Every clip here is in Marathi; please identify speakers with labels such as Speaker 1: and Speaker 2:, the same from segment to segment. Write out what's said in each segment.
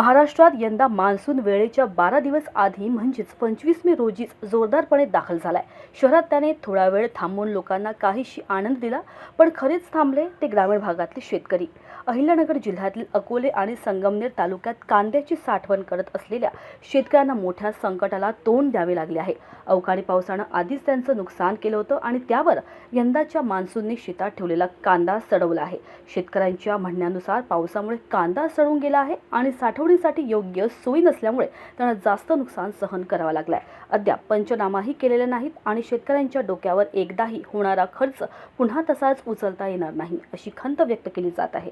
Speaker 1: महाराष्ट्रात यंदा मान्सून वेळेच्या बारा दिवस आधी म्हणजेच पंचवीस मे रोजीच जोरदारपणे दाखल झालाय. शहरात त्याने थोडा वेळ थांबून लोकांना काहीशी आनंद दिला पण खरेच थांबले ते ग्रामीण भागातले शेतकरी. अहिल्यानगर जिल्ह्यातील अकोले आणि संगमनेर तालुक्यात कांद्याची साठवण करत असलेल्या शेतकऱ्यांना मोठ्या संकटाला तोंड द्यावे लागले आहे. अवकाळी पावसानं आधीच त्यांचं नुकसान केलं होतं आणि त्यावर यंदाच्या मान्सूनने शेतात ठेवलेला कांदा सडवला आहे. शेतकऱ्यांच्या म्हणण्यानुसार पावसामुळे कांदा सडून गेला आहे आणि साठवणीसाठी योग्य सोयी नसल्यामुळे त्यांना जास्त नुकसान सहन करावं लागलं आहे अद्याप पंचनामाही केलेले नाहीत आणि शेतकऱ्यांच्या डोक्यावर एकदाही होणारा खर्च पुन्हा तसाच उचलता येणार नाही अशी खंत व्यक्त केली जात आहे.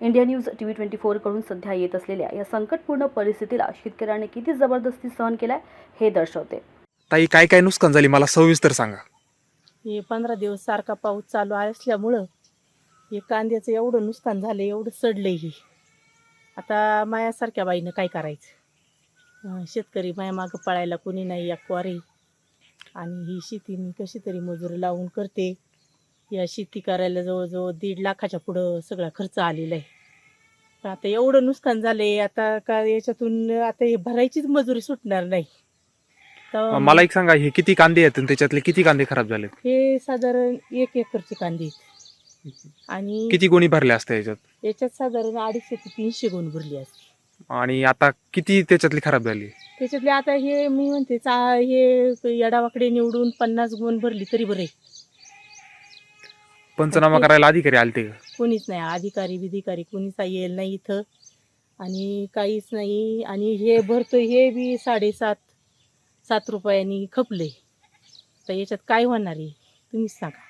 Speaker 1: India news T V twenty फोरकडून सध्या येत असलेल्या या संकटपूर्ण परिस्थितीला शेतकऱ्याने किती जबरदस्ती सहन केलाय हे दर्शवते.
Speaker 2: ताई काय काय नुकसान झाली मला सविस्तर सांगा.
Speaker 3: हे पंधरा दिवस सारखा पाऊस चालू असल्यामुळं हे कांद्याचं एवढं नुकसान झालं एवढं सडलंय हे. आता मायासारख्या बाईनं काय करायचं? शेतकरी माया मागं पळायला कोणी नाही या आहे आणि ही शेती मी कशी तरी मजुरी लावून करते. या शेती करायला जवळजवळ दीड लाखाच्या पुढं सगळा खर्च आलेला आहे. पण आता एवढं नुकसान झालंय आता का याच्यातून आता हे भरायचीच मजुरी सुटणार नाही. तर
Speaker 2: मला एक सांगा हे किती कांदे आहेत आणि त्याच्यातले किती कांदे खराब झालेत?
Speaker 3: हे साधारण एक एकरचे कांदे आहेत. आणि
Speaker 2: किती गोणी भरल्या असत्या याच्यात
Speaker 3: याच्यात साधारण अडीचशे ते तीनशे गुण भरली असते.
Speaker 2: आणि आता किती त्याच्यातली खराब झाली?
Speaker 3: त्याच्यातले आता हे मी म्हणते चा हे यडावाकडे निवडून पन्नास गुण भरली तरी बरे
Speaker 2: पंचनामा करायला अधिकारी आलते का?
Speaker 3: कोणीच नाही अधिकारी बिधिकारी कोणीच येईल नाही इथं. आणि काहीच नाही. आणि हे भरतो हे बी साडेसात सात रुपयांनी खपले तर याच्यात काय होणार आहे तुम्हीच सांगा.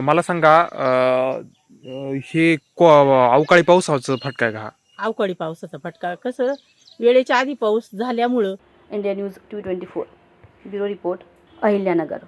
Speaker 2: मला सांगा अं, हे को- अवकाळी पावसाचं फटका आहे का हा?
Speaker 3: अवकाळी पावसाचा फटका. कसं? वेळेच्या आधी पाऊस झाल्यामुळं
Speaker 1: India news T twenty four bureau report Ahilyanagar.